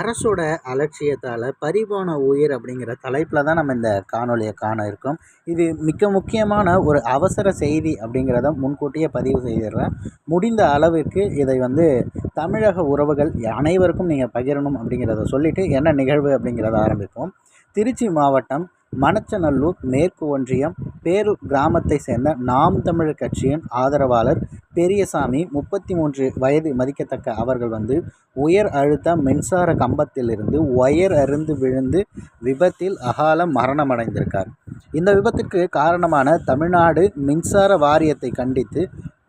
அரசோட அலட்சியத்தால் பறிபோன உயிர் அப்படிங்கிற தலைப்பில் தான் நம்ம இந்த காணொலியை காண இருக்கோம். இது மிக முக்கியமான ஒரு அவசர செய்தி அப்படிங்கிறத முன்கூட்டியே பதிவு செய்திடுறேன். முடிந்த அளவிற்கு இதை வந்து தமிழக உறவுகள் அனைவருக்கும் நீங்கள் பகிரணும் அப்படிங்கிறத சொல்லிவிட்டு என்ன நிகழ்வு அப்படிங்கிறத ஆரம்பிப்போம். திருச்சி மாவட்டம் மணச்சநல்லூர் மேற்கு ஒன்றியம் பேரு கிராமத்தை சேர்ந்த நாம் தமிழர் கட்சியின் ஆதரவாளர் பெரியசாமி முப்பத்தி மூன்று வயது மதிக்கத்தக்க அவர்கள் வந்து உயர் அழுத்த மின்சார கம்பத்திலிருந்து ஒயர் அருந்து விழுந்து விபத்தில் அகால மரணமடைந்திருக்கார். இந்த விபத்துக்கு காரணமான தமிழ்நாடு மின்சார வாரியத்தை கண்டித்து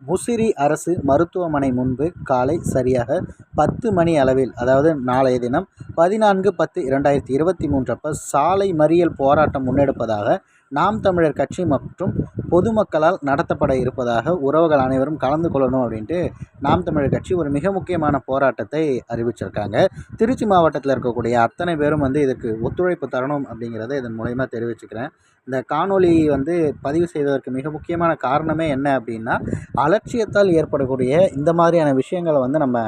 முசிறி அரசு மருத்துவமனை முன்பு காலை சரியாக பத்து மணி அளவில் அதாவது நாளைய தினம் பதினான்கு பத்து இரண்டாயிரத்தி இருபத்தி மூன்று அப்போ சாலை மறியல் போராட்டம் முன்னெடுப்பதாக நாம் தமிழர் கட்சி மற்றும் பொதுமக்களால் நடத்தப்பட இருப்பதாக உறவுகள் அனைவரும் கலந்து கொள்ளணும் அப்படின்ட்டு நாம் தமிழர் கட்சி ஒரு மிக முக்கியமான போராட்டத்தை அறிவிச்சிருக்காங்க. திருச்சி மாவட்டத்தில் இருக்கக்கூடிய அத்தனை பேரும் வந்து இதுக்கு ஒத்துழைப்பு தரணும் அப்படிங்கிறத இதன் மூலயமா தெரிவிச்சுக்கிறேன். இந்த காணொலி வந்து பதிவு செய்வதற்கு மிக முக்கியமான காரணமே என்ன அப்படின்னா அலட்சியத்தால் ஏற்படக்கூடிய இந்த மாதிரியான விஷயங்களை வந்து நம்ம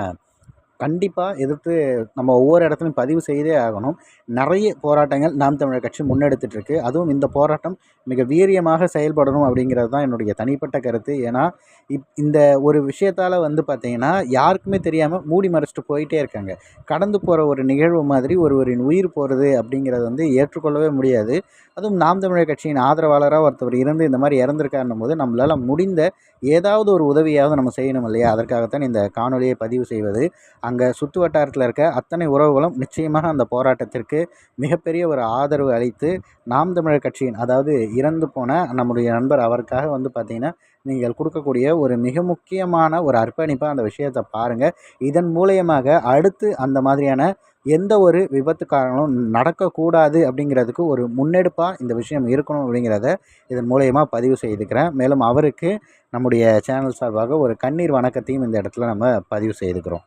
கண்டிப்பாக எதிர்த்து நம்ம ஒவ்வொரு இடத்துலையும் பதிவு செய்தே ஆகணும். நிறைய போராட்டங்கள் நாம் தமிழர் கட்சி முன்னெடுத்துட்ருக்கு அதுவும் இந்த போராட்டம் மிக வீரியமாக செயல்படணும் அப்படிங்கிறது தான் என்னுடைய தனிப்பட்ட கருத்து. ஏன்னா இப் இந்த ஒரு விஷயத்தால் வந்து பார்த்திங்கன்னா யாருக்குமே தெரியாமல் மூடி மறைச்சிட்டு போயிட்டே இருக்காங்க. கடந்து போகிற ஒரு நிகழ்வு மாதிரி ஒருவரின் உயிர் போகிறது அப்படிங்கிறது வந்து ஏற்றுக்கொள்ளவே முடியாது. அதுவும் நாம் தமிழர் கட்சியின் ஆதரவாளராக ஒருத்தவர் இருந்து இந்த மாதிரி இறந்துருக்காருன்னும் போது நம்மளால் முடிந்த ஏதாவது ஒரு உதவியாவது நம்ம செய்யணும் இல்லையா? அதற்காகத்தான் இந்த காணொலியை பதிவு செய்வது. அங்கே சுற்று வட்டாரத்தில் இருக்க அத்தனை உறவுகளும் நிச்சயமாக அந்த போராட்டத்திற்கு மிகப்பெரிய ஒரு ஆதரவு அளித்து நாம் தமிழர் கட்சியின் அதாவது இறந்து போன நம்முடைய நண்பர் அவருக்காக வந்து பார்த்திங்கன்னா நீங்கள் கொடுக்கக்கூடிய ஒரு மிக முக்கியமான ஒரு அர்ப்பணிப்பாக அந்த விஷயத்தை பாருங்கள் இதன் மூலயமாக அடுத்து அந்த மாதிரியான எந்த ஒரு விபத்து நடக்கக்கூடாது அப்படிங்கிறதுக்கு ஒரு முன்னெடுப்பாக இந்த விஷயம் இருக்கணும் அப்படிங்கிறத இதன் மூலயமா பதிவு செய்துக்கிறேன். மேலும் அவருக்கு நம்முடைய சேனல் சார்பாக ஒரு கண்ணீர் வணக்கத்தையும் இந்த இடத்துல நம்ம பதிவு செய்துக்கிறோம்.